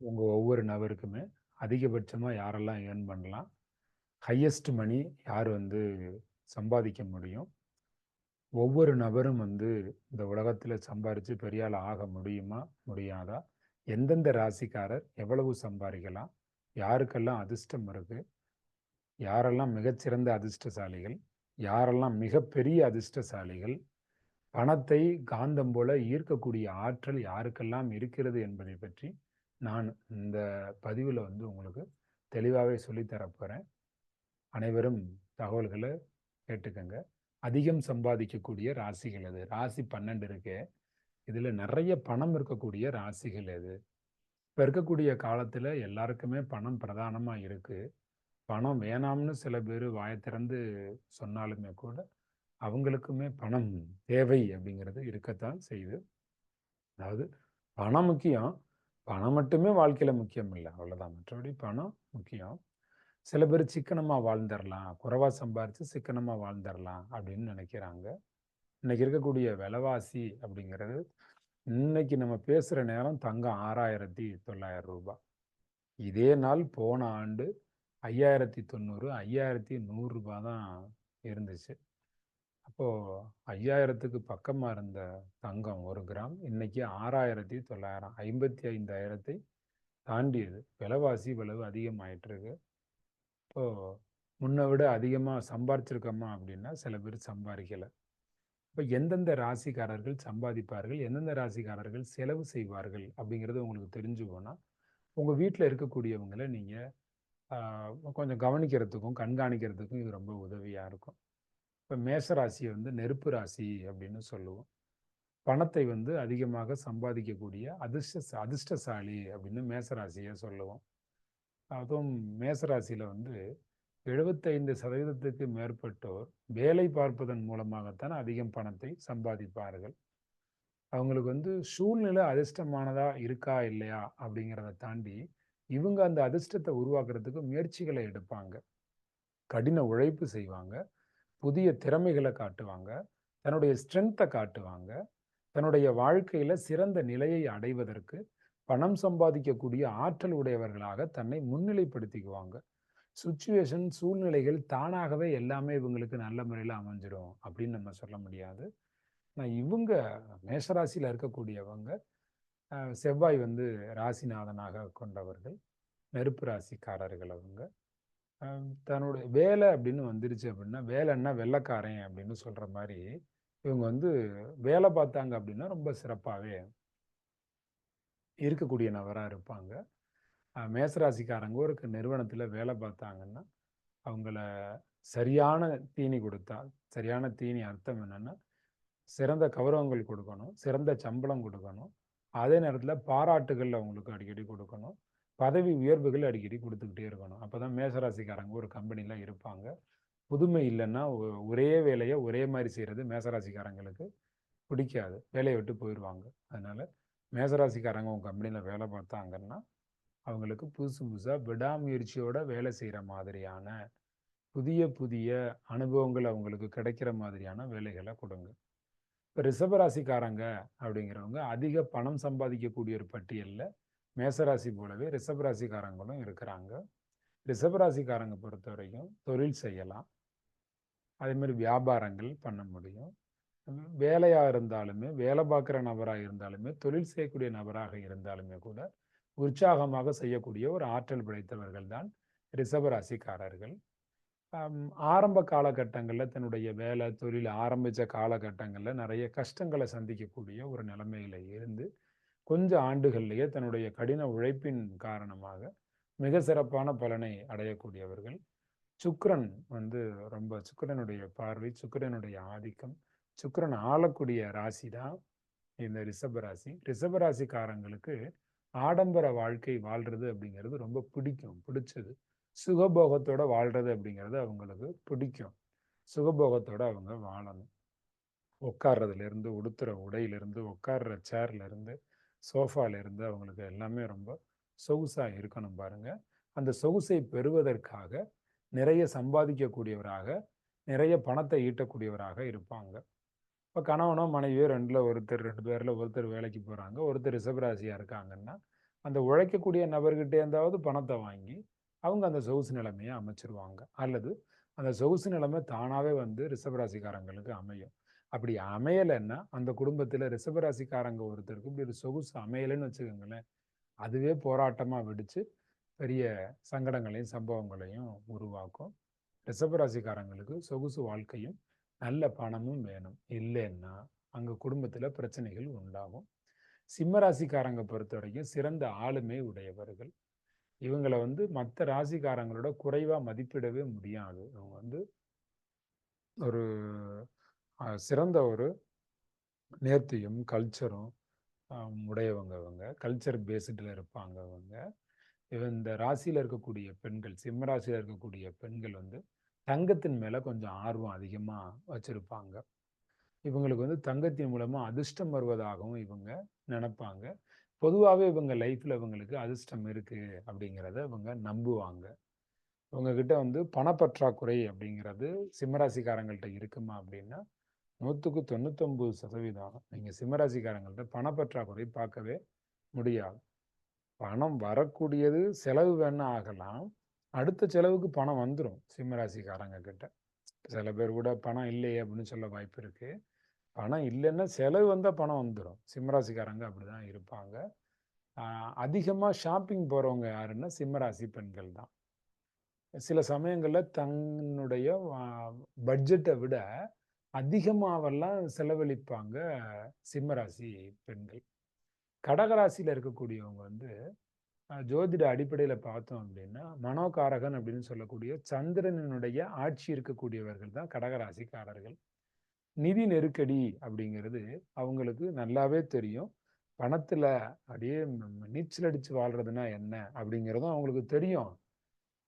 உங்கள் ஒவ்வொரு நபருக்குமே அதிகபட்சமாக யாரெல்லாம் ஏர்ன் பண்ணலாம்? ஹையஸ்ட் மணி யார் வந்து சம்பாதிக்க முடியும்? ஒவ்வொரு நபரும் வந்து இந்த உலகத்தில் சம்பாரித்து பெரியால் ஆக முடியுமா? முடியாதா? எந்தெந்த ராசிக்காரர் எவ்வளவு சம்பாதிக்கலாம்? யாருக்கெல்லாம் அதிர்ஷ்டம் இருக்குது யாரெல்லாம் மிகச்சிறந்த அதிர்ஷ்டசாலிகள்? யாரெல்லாம் மிகப்பெரிய அதிர்ஷ்டசாலிகள்? பணத்தை காந்தம் போல ஈர்க்கக்கூடிய ஆற்றல் யாருக்கெல்லாம் இருக்கிறது என்பதை பற்றி நான் இந்த பதிவில் வந்து உங்களுக்கு தெளிவாகவே சொல்லித்தரப்போகிறேன் அனைவரும் தகவல்களை கேட்டுக்கங்க. அதிகம் சம்பாதிக்கக்கூடிய ராசிகள் எது? ராசி பன்னெண்டு இருக்கு. இதில் நிறைய பணம் இருக்கக்கூடிய ராசிகள் எது? இப்போ இருக்கக்கூடிய காலத்தில் எல்லாருக்குமே பணம் பிரதானமாக இருக்குது பணம் வேணாம்னு சில பேர் வாய திறந்து சொன்னாலுமே கூட அவங்களுக்குமே பணம் தேவை அப்படிங்கிறது இருக்கத்தான் செய்யுது. அதாவது பணம் முக்கியம். பணம் மட்டுமே வாழ்க்கையில் முக்கியம் இல்லை. அவ்வளோதான் மற்றபடி பணம் முக்கியம். சில பேர் சிக்கனமாக வாழ்ந்துடலாம் குறைவாக சம்பாரித்து சிக்கனமாக வாழ்ந்துடலாம் அப்படின்னு நினைக்கிறாங்க. இன்னைக்கு இருக்கக்கூடிய விலைவாசி அப்படிங்கிறது இன்னைக்கு நம்ம பேசுகிற நேரம் தங்கம் ஆறாயிரத்தி தொள்ளாயிரம் ரூபாய் இதே நாள் போன ஆண்டு ஐயாயிரத்தி தொண்ணூறு ஐயாயிரத்தி நூறுரூபா தான் இருந்துச்சு. அப்போ ஐயாயிரத்துக்கு பக்கமா இருந்த தங்கம் ஒரு கிராம் இன்னைக்கு ஆறாயிரத்தி தொள்ளாயிரம் ஐம்பத்தி ஐந்தாயிரத்தை தாண்டியது. விலைவாசி விளைவு அதிகமாயிட்டு இருக்கு இப்போ முன்னை விட அதிகமாக சம்பாரிச்சிருக்கோமா அப்படின்னா சில பேர் சம்பாதிக்கலை. இப்போ எந்தெந்த ராசிக்காரர்கள் சம்பாதிப்பார்கள் எந்தெந்த ராசிக்காரர்கள் செலவு செய்வார்கள் அப்படிங்கிறது உங்களுக்கு தெரிஞ்சு போனால் உங்கள் வீட்டில் இருக்கக்கூடியவங்களை நீங்கள் கொஞ்சம் கவனிக்கிறதுக்கும் கண்காணிக்கிறதுக்கும் இது ரொம்ப உதவியாக இருக்கும். இப்போ மேச ராசியை வந்து நெருப்பு ராசி அப்படின்னு சொல்லுவோம். பணத்தை வந்து அதிகமாக சம்பாதிக்கக்கூடிய அதிர்ஷ்ட அதிர்ஷ்டசாலி அப்படின்னு மேசராசியை சொல்லுவோம். அதுவும் மேசராசியில் வந்து எழுபத்தைந்து சதவீதத்துக்கு மேற்பட்டோர் வேலை பார்ப்பதன் மூலமாகத்தான் அதிகம் பணத்தை சம்பாதிப்பார்கள். அவங்களுக்கு வந்து சூழ்நிலை அதிர்ஷ்டமானதா இருக்கா இல்லையா அப்படிங்கிறத தாண்டி இவங்க அந்த அதிர்ஷ்டத்தை உருவாக்குறதுக்கு முயற்சிகளை எடுப்பாங்க. கடின உழைப்பு செய்வாங்க. புதிய திறமைகளை காட்டுவாங்க. தன்னுடைய ஸ்ட்ரென்த்தை காட்டுவாங்க. தன்னுடைய வாழ்க்கையில சிறந்த நிலையை அடைவதற்கு பணம் சம்பாதிக்கக்கூடிய ஆற்றல் உடையவர்களாக தன்னை முன்னிலைப்படுத்திக்குவாங்க. சுச்சுவேஷன் சூழ்நிலைகள் தானாகவே எல்லாமே இவங்களுக்கு நல்ல முறையில் அமைஞ்சிடும் அப்படின்னு நம்ம சொல்ல முடியாது. நான் இவங்க மேஷராசியில் இருக்கக்கூடியவங்க செவ்வாய் வந்து ராசிநாதனாக கொண்டவர்கள் நெருப்பு ராசிக்காரர்கள் அவங்க. தன்னுடைய வேலை அப்படின்னு வந்துருச்சு அப்படின்னா வேலைன்னா வெள்ளக்காரன் அப்படின்னு சொல்ற மாதிரி இவங்க வந்து வேலை பார்த்தாங்க அப்படின்னா ரொம்ப சிறப்பாகவே இருக்கக்கூடிய நபராக இருப்பாங்க மேசராசிக்காரங்க ஒரு நிறுவனத்தில் வேலை பார்த்தாங்கன்னா அவங்கள சரியான தீனி கொடுத்தா சரியான தீனி அர்த்தம் என்னென்னா சிறந்த கௌரவங்கள் கொடுக்கணும் சிறந்த சம்பளம் கொடுக்கணும் அதே நேரத்தில் பாராட்டுகள் அவங்களுக்கு அடிக்கடி கொடுக்கணும். பதவி உயர்வுகள் அடிக்கடி கொடுத்துக்கிட்டே இருக்கணும். அப்போதான் மேசராசிக்காரங்க ஒரு கம்பெனியில் இருப்பாங்க. புதுமை இல்லைன்னா ஒரே வேலையை ஒரே மாதிரி செய்கிறது மேசராசிக்காரங்களுக்கு பிடிக்காது. வேலையை விட்டு போயிடுவாங்க அதனால மேசராசிக்காரங்க உங்கள் கம்பெனியில் வேலை பார்த்தாங்கன்னா அவங்களுக்கு புதுசு புதுசாக விடாமுயற்சியோட வேலை செய்கிற மாதிரியான புதிய புதிய அனுபவங்கள் அவங்களுக்கு கிடைக்கிற மாதிரியான வேலைகளை கொடுங்க. இப்போ ரிஷபராசிக்காரங்க அப்படிங்கிறவங்க அதிக பணம் சம்பாதிக்கக்கூடிய ஒரு பட்டியலில் மேசராசி போலவே ரிஷபராசிக்காரங்களும் இருக்கிறாங்க. ரிஷபராசிக்காரங்க பொறுத்த வரைக்கும் தொழில் செய்யலாம். அதேமாரி வியாபாரங்கள் பண்ண முடியும். வேலையாக இருந்தாலுமே வேலை பார்க்குற நபராக இருந்தாலுமே தொழில் செய்யக்கூடிய நபராக இருந்தாலுமே கூட உற்சாகமாக செய்யக்கூடிய ஒரு ஆற்றல் படைத்தவர்கள் தான் ரிஷபராசிக்காரர்கள். ஆரம்ப காலகட்டங்களில் தன்னுடைய வேலை தொழில் ஆரம்பித்த காலகட்டங்களில் நிறைய கஷ்டங்களை சந்திக்கக்கூடிய ஒரு நிலைமையில இருந்து கொஞ்சம் ஆண்டுகள்லேயே தன்னுடைய கடின உழைப்பின் காரணமாக மிக சிறப்பான பலனை அடையக்கூடியவர்கள். சுக்கரன் வந்து ரொம்ப சுக்கரனுடைய பார்வை சுக்கரனுடைய ஆதிக்கம் சுக்கரன் ஆளக்கூடிய ராசி தான் இந்த ரிஷப ராசி. ரிஷப ராசிக்காரங்களுக்கு ஆடம்பர வாழ்க்கை வாழ்றது அப்படிங்கிறது ரொம்ப பிடிக்கும் பிடிச்சது. சுகபோகத்தோட வாழ்றது அப்படிங்கிறது அவங்களுக்கு பிடிக்கும். சுகபோகத்தோட அவங்க வாழணும். உட்கார்றதுல இருந்து உடுத்துற உடையிலிருந்து உட்கார்ற சேர்ல இருந்து இருந்து அவங்களுக்கு எல்லாமே ரொம்ப சொகுசாக இருக்கணும் பாருங்க. அந்த சொகுசை பெறுவதற்காக நிறைய சம்பாதிக்கக்கூடியவராக நிறைய பணத்தை ஈட்டக்கூடியவராக இருப்பாங்க. இப்போ கணவனோ மனைவியோ ரெண்டில் ஒருத்தர் ரெண்டு பேரில் ஒருத்தர் வேலைக்கு போகிறாங்க ஒருத்தர் ரிசபராசியாக இருக்காங்கன்னா அந்த உழைக்கக்கூடிய நபர்கிட்டே இருந்தாவது பணத்தை வாங்கி அவங்க அந்த சொகுசு நிலைமையை அமைச்சிருவாங்க. அல்லது அந்த சொகுசு நிலைமை தானாகவே வந்து ரிசபராசிக்காரங்களுக்கு அமையும். அப்படி அமையலைன்னா அந்த குடும்பத்தில் ரிஷபராசிக்காரங்க ஒருத்தருக்கு இப்படி ஒரு சொகுசு அமையலைன்னு வச்சுக்கோங்களேன். அதுவே போராட்டமாக வெடித்து பெரிய சங்கடங்களையும் சம்பவங்களையும் உருவாக்கும். ரிஷபராசிக்காரங்களுக்கு சொகுசு வாழ்க்கையும் நல்ல பணமும் வேணும். இல்லைன்னா அங்கே குடும்பத்தில் பிரச்சனைகள் உண்டாகும். சிம்ம ராசிக்காரங்க பொறுத்த வரைக்கும் சிறந்த ஆளுமை உடையவர்கள். இவங்களை வந்து மற்ற ராசிக்காரங்களோட குறைவாக மதிப்பிடவே முடியாது. அவங்க வந்து ஒரு சிறந்த ஒரு நேர்த்தியும் கல்ச்சரும் உடையவங்க அவங்க கல்ச்சர் பேஸ்டில் இருப்பாங்க அவங்க இந்த ராசியில் இருக்கக்கூடிய பெண்கள் சிம்ம ராசியில் இருக்கக்கூடிய பெண்கள் வந்து தங்கத்தின் மேலே கொஞ்சம் ஆர்வம் அதிகமாக வச்சுருப்பாங்க. இவங்களுக்கு வந்து தங்கத்தின் மூலமாக அதிர்ஷ்டம் வருவதாகவும் இவங்க நினைப்பாங்க. பொதுவாகவே இவங்க லைஃப்பில் இவங்களுக்கு அதிர்ஷ்டம் இருக்குது அப்படிங்கிறத இவங்க நம்புவாங்க. இவங்கக்கிட்ட வந்து பணப்பற்றாக்குறை அப்படிங்கிறது சிம்மராசிக்காரங்கள்ட்ட இருக்குமா அப்படின்னா நூற்றுக்கு தொண்ணூத்தொம்பது சதவீதம் நீங்கள் சிம்மராசிக்காரங்கள்ட்ட பணப்பற்றாக்குறை பார்க்கவே முடியாது. பணம் வரக்கூடியது செலவு வேணா ஆகலாம். அடுத்த செலவுக்கு பணம் வந்துடும் சிம்மராசிக்காரங்க கிட்ட. சில பேர் கூட பணம் இல்லையே அப்படின்னு சொல்ல வாய்ப்பு இருக்கு. பணம் இல்லைன்னா செலவு வந்தால் பணம் வந்துடும் சிம்மராசிக்காரங்க அப்படிதான் இருப்பாங்க. அதிகமாக ஷாப்பிங் போகிறவங்க யாருன்னா சிம்மராசி பெண்கள் தான். சில சமயங்களில் தன்னுடைய பட்ஜெட்டை விட அதிகமாகவெல்லாம் செலவழிப்பாங்க சிம்மராசி பெண்கள். கடகராசியில் இருக்கக்கூடியவங்க வந்து ஜோதிட அடிப்படையில் பார்த்தோம் அப்படின்னா மனோகாரகன் அப்படின்னு சொல்லக்கூடிய சந்திரனினுடைய ஆட்சி இருக்கக்கூடியவர்கள் தான் கடகராசிக்காரர்கள். நிதி நெருக்கடி அப்படிங்கிறது அவங்களுக்கு நல்லாவே தெரியும். பணத்தில் அப்படியே நீச்சல் அடித்து வாழ்கிறதுனா என்ன அப்படிங்கிறதும் அவங்களுக்கு தெரியும்.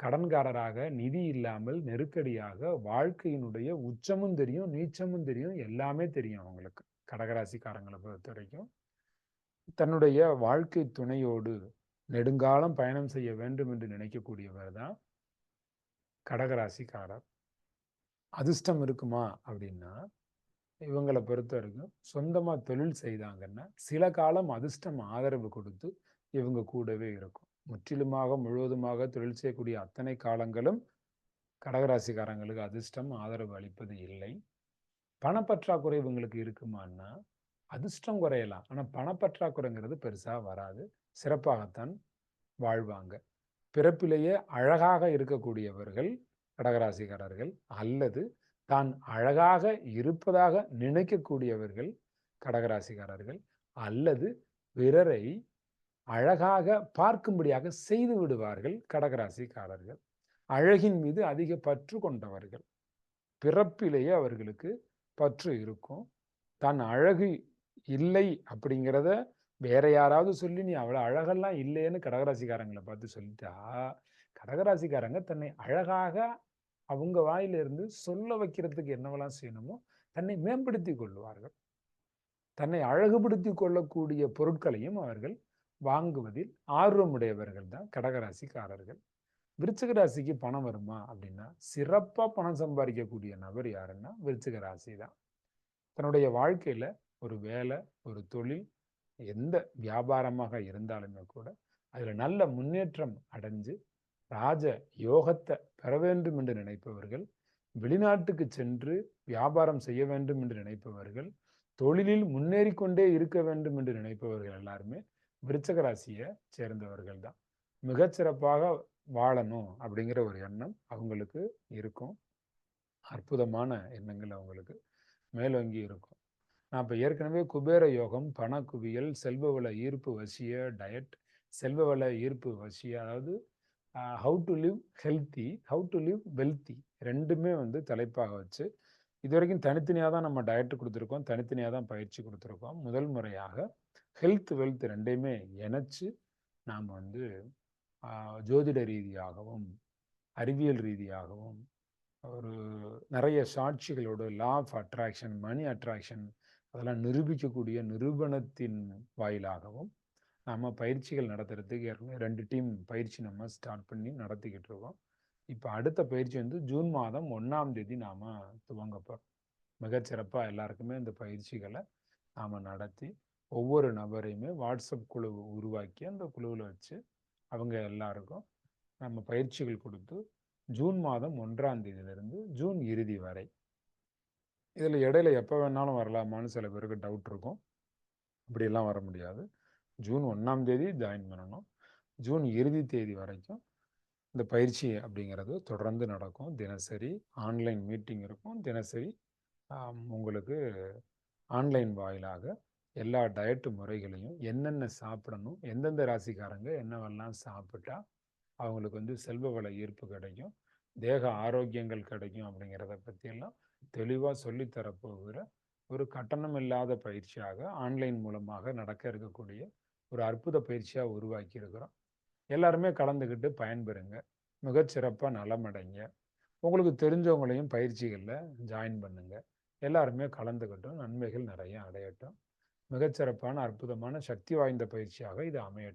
கடன்காரராக நிதி இல்லாமல் நெருக்கடியாக வாழ்க்கையினுடைய உச்சமும் தெரியும் நீச்சமும் தெரியும் எல்லாமே தெரியும் அவங்களுக்கு. கடகராசிக்காரங்களை பொறுத்த வரைக்கும் தன்னுடைய வாழ்க்கை துணையோடு நெடுங்காலம் பயணம் செய்ய வேண்டும் என்று நினைக்கக்கூடியவர் தான் கடகராசிக்காரர். அதிர்ஷ்டம் இருக்குமா அப்படின்னா இவங்களை பொறுத்த வரைக்கும் சொந்தமாக தொழில் செய்தாங்கன்னா சில காலம் அதிர்ஷ்டம் ஆதரவு கொடுத்து இவங்க கூடவே இருக்கும். முற்றிலுமாக முழுவதுமாக தொழில் செய்யக்கூடிய அத்தனை காலங்களும் கடகராசிக்காரங்களுக்கு அதிர்ஷ்டம் ஆதரவு அளிப்பது இல்லை. பணப்பற்றாக்குறை இவங்களுக்கு இருக்குமான்னா அதிர்ஷ்டம் குறையலாம். ஆனால் பணப்பற்றாக்குறைங்கிறது பெருசாக வராது. சிறப்பாகத்தான் வாழ்வாங்க. பிறப்பிலேயே அழகாக இருக்கக்கூடியவர்கள் கடகராசிக்காரர்கள் அல்லது தான் அழகாக இருப்பதாக நினைக்கக்கூடியவர்கள் கடகராசிக்காரர்கள் அல்லது பிறரை அழகாக பார்க்கும்படியாக செய்து விடுவார்கள் கடகராசிக்காரர்கள். அழகின் மீது அதிக பற்று கொண்டவர்கள். பிறப்பிலேயே அவர்களுக்கு பற்று இருக்கும். தன் அழகு இல்லை அப்படிங்கிறத வேற யாராவது சொல்லி நீ அவ்வளோ அழகெல்லாம் இல்லைன்னு கடகராசிக்காரங்களை பார்த்து சொல்லிட்டா? கடகராசிக்காரங்க தன்னை அழகாக அவங்க வாயிலிருந்து சொல்ல வைக்கிறதுக்கு என்னவெல்லாம் செய்யணுமோ தன்னை மேம்படுத்தி கொள்வார்கள். தன்னை அழகுபடுத்தி கொள்ளக்கூடிய பொருட்களையும் அவர்கள் வாங்குவதில் ஆர்வமுடையவர்கள் தான் கடகராசிக்காரர்கள். விருச்சிக ராசிக்கு பணம் வருமா அப்படின்னா சிறப்பாக பணம் சம்பாதிக்கக்கூடிய நபர் யாருன்னா விருச்சிக ராசி தான். தன்னுடைய வாழ்க்கையில் ஒரு வேலை ஒரு தொழில் எந்த வியாபாரமாக இருந்தாலுமே கூட அதில் நல்ல முன்னேற்றம் அடைஞ்சு ராஜ யோகத்தை பெற வேண்டும் என்று நினைப்பவர்கள் வெளிநாட்டுக்கு சென்று வியாபாரம் செய்ய வேண்டும் என்று நினைப்பவர்கள் தொழிலில் முன்னேறி கொண்டே இருக்க வேண்டும் என்று நினைப்பவர்கள் எல்லாருமே விருச்சக ராசியை சேர்ந்தவர்கள் தான். மிகச்சிறப்பாக வாழணும் அப்படிங்கிற ஒரு எண்ணம் அவங்களுக்கு இருக்கும். அற்புதமான எண்ணங்கள் அவங்களுக்கு மேலோங்கி இருக்கும். நான் இப்போ ஏற்கனவே குபேர யோகம் பண குவியல் செல்வ வள ஈர்ப்பு வசிய டயட் செல்வ வள ஈர்ப்பு வசிய அதாவது how to live healthy how to live wealthy ரெண்டுமே வந்து தலைப்பாக வச்சு இது வரைக்கும் தனித்தனியாக தான் நம்ம டயட்டு கொடுத்துருக்கோம் தனித்தனியாக தான் பயிற்சி கொடுத்துருக்கோம். முதல் முறையாக ஹெல்த் வெல்த் ரெண்டையுமே இணைச்சு நாம் வந்து ஜோதிட ரீதியாகவும் அறிவியல் ரீதியாகவும் ஒரு நிறைய சாட்சிகளோட law of attraction money attraction அதெல்லாம் நிரூபிக்கக்கூடிய நிரூபணத்தின் வாயிலாகவும் நம்ம பயிற்சிகள் நடத்துறதுக்கு ஏற்கனவே ரெண்டு டீம் பயிற்சி நம்ம ஸ்டார்ட் பண்ணி நடத்திக்கிட்டு இருக்கோம். இப்போ அடுத்த பயிற்சி வந்து ஜூன் மாதம் ஒன்றாம் தேதி நாம் துவங்கப்போம் மிகச்சிறப்பாக எல்லாருக்குமே இந்த பயிற்சிகளை நாம் நடத்தி ஒவ்வொரு நபரையுமே வாட்ஸ்அப் குழு உருவாக்கி அந்த குழுவில் வச்சு அவங்க எல்லாருக்கும் நம்ம பயிற்சிகள் கொடுத்து ஜூன் மாதம் ஒன்றாம் தேதியிலிருந்து ஜூன் இறுதி வரை. இதில் இடையில எப்போ வேணாலும் வரலாமான்னு சில பேருக்கு டவுட் இருக்கும். அப்படியெல்லாம் வர முடியாது. ஜூன் ஒன்றாம் தேதி ஜாயின் பண்ணணும். ஜூன் இறுதி தேதி வரைக்கும் இந்த பயிற்சி அப்படிங்கிறது தொடர்ந்து நடக்கும். தினசரி ஆன்லைன் மீட்டிங் இருக்கும். தினசரி உங்களுக்கு ஆன்லைன் வாயிலாக எல்லா டயட்டு முறைகளையும் என்னென்ன சாப்பிடணும் எந்தெந்த ராசிக்காரங்க என்னவெல்லாம் சாப்பிட்டா அவங்களுக்கு வந்து செல்வ வள ஈர்ப்பு கிடைக்கும் தேக ஆரோக்கியங்கள் கிடைக்கும் அப்படிங்கிறத பற்றியெல்லாம் தெளிவாக சொல்லித்தரப்போகிற ஒரு கட்டணம் இல்லாத பயிற்சியாக ஆன்லைன் மூலமாக நடக்க இருக்கக்கூடிய ஒரு அற்புத பயிற்சியாக உருவாக்கி இருக்கிறோம். எல்லாருமே கலந்துக்கிட்டு பயன்பெறுங்க. மிகச்சிறப்பாக நலமடைங்க உங்களுக்கு தெரிஞ்சவங்களையும் பயிற்சிகளில் ஜாயின் பண்ணுங்கள் எல்லாருமே கலந்துக்கிட்டும் நன்மைகள் நிறைய அடையட்டும். மிகச்சிறப்பான அற்புதமான சக்தி வாய்ந்த பயிற்சியாக இது அமையட்டும்.